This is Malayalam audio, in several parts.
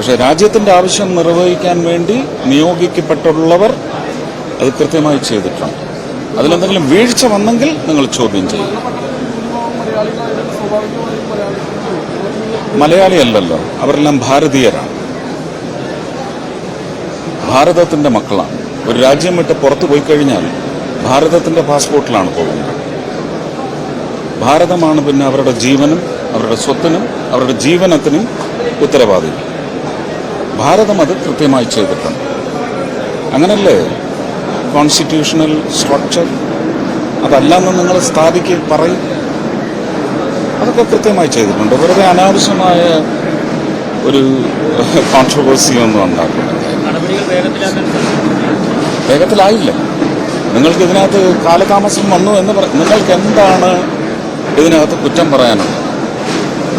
പക്ഷെ രാജ്യത്തിന്റെ ആവശ്യം നിർവഹിക്കാൻ വേണ്ടി നിയോഗിക്കപ്പെട്ടുള്ളവർ അത് കൃത്യമായി ചെയ്തിട്ടുണ്ട്. അതിലെന്തെങ്കിലും വീഴ്ച വന്നെങ്കിൽ നിങ്ങൾ ചോദ്യം ചെയ്യും. മലയാളി അല്ലല്ലോ അവരെല്ലാം ഭാരതീയരാണ്. ഭാരതത്തിന്റെ മക്കളാണ്. ഒരു രാജ്യം വിട്ട് പുറത്തു പോയി കഴിഞ്ഞാൽ ഭാരതത്തിന്റെ പാസ്പോർട്ടിലാണ് പോകുന്നത്. ഭാരതമാണ് പിന്നെ അവരുടെ ജീവനും അവരുടെ സ്വത്തിനും അവരുടെ ജീവനത്തിനും ഉത്തരവാദി ഭാരതം അത് കൃത്യമായി ചെയ്തിട്ടുണ്ട്. അങ്ങനല്ലേ? കോൺസ്റ്റിറ്റ്യൂഷണൽ സ്ട്രക്ചർ അതല്ലെന്ന് നിങ്ങൾ സ്ഥാപിക്കുക പറയും. അതൊക്കെ കൃത്യമായി ചെയ്തിട്ടുണ്ട്. വെറുതെ അനാവശ്യമായ ഒരു കോൺട്രവേഴ്സി ഒന്നും ഉണ്ടാക്കില്ല വേഗത്തിലായില്ല. നിങ്ങൾക്ക് ഇതിനകത്ത് കാലതാമസം വന്നു എന്ന് പറ നിങ്ങൾക്ക് എന്താണ് ഇതിനകത്ത് കുറ്റം പറയാനുള്ളത്?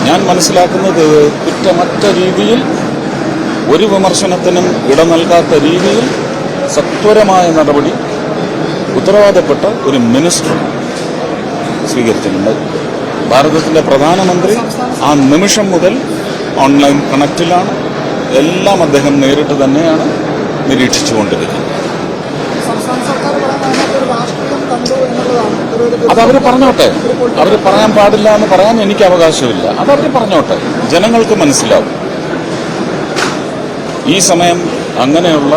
ഞാൻ മനസ്സിലാക്കുന്നത് കുറ്റമറ്റ രീതിയിൽ ഒരു വിമർശനത്തിനും ഇടം നൽകാത്ത രീതിയിൽ സത്വരമായ നടപടി ഉത്തരവാദപ്പെട്ട ഒരു മിനിസ്റ്റർ സ്വീകരിച്ചിട്ടുണ്ട്. ഭാരതത്തിന്റെ പ്രധാനമന്ത്രി ആ നിമിഷം മുതൽ ഓൺലൈൻ കണക്റ്റിലാണ്. എല്ലാം അദ്ദേഹം നേരിട്ട് തന്നെയാണ് നിരീക്ഷിച്ചുകൊണ്ടിരിക്കുന്നത്. സംസ്ഥാന സർക്കാർ പറയാൻ അതിനകത്ത് ഒരു രാഷ്ട്രീയം കണ്ടു എന്നുള്ളതാണ് ഒരു ഒരു അത് അവർ പറഞ്ഞോട്ടെ. അവർ പറയാൻ പാടില്ല എന്ന് പറയാൻ എനിക്ക് അവകാശമില്ല. അതവർ പറഞ്ഞോട്ടെ. ജനങ്ങൾക്ക് മനസ്സിലാവും. ഈ സമയം അങ്ങനെയുള്ള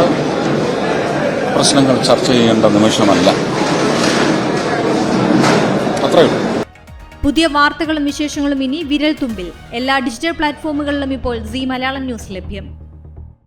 പ്രശ്നങ്ങൾ ചർച്ച ചെയ്യേണ്ട നിമിഷമല്ല. പുതിയ വാർത്തകളും വിശേഷങ്ങളും ഇനി വിരൽ തുമ്പിൽ എല്ലാ ഡിജിറ്റൽ പ്ലാറ്റ്ഫോമുകളിലും ഇപ്പോൾ സി മലയാളം ന്യൂസ് ലഭ്യം.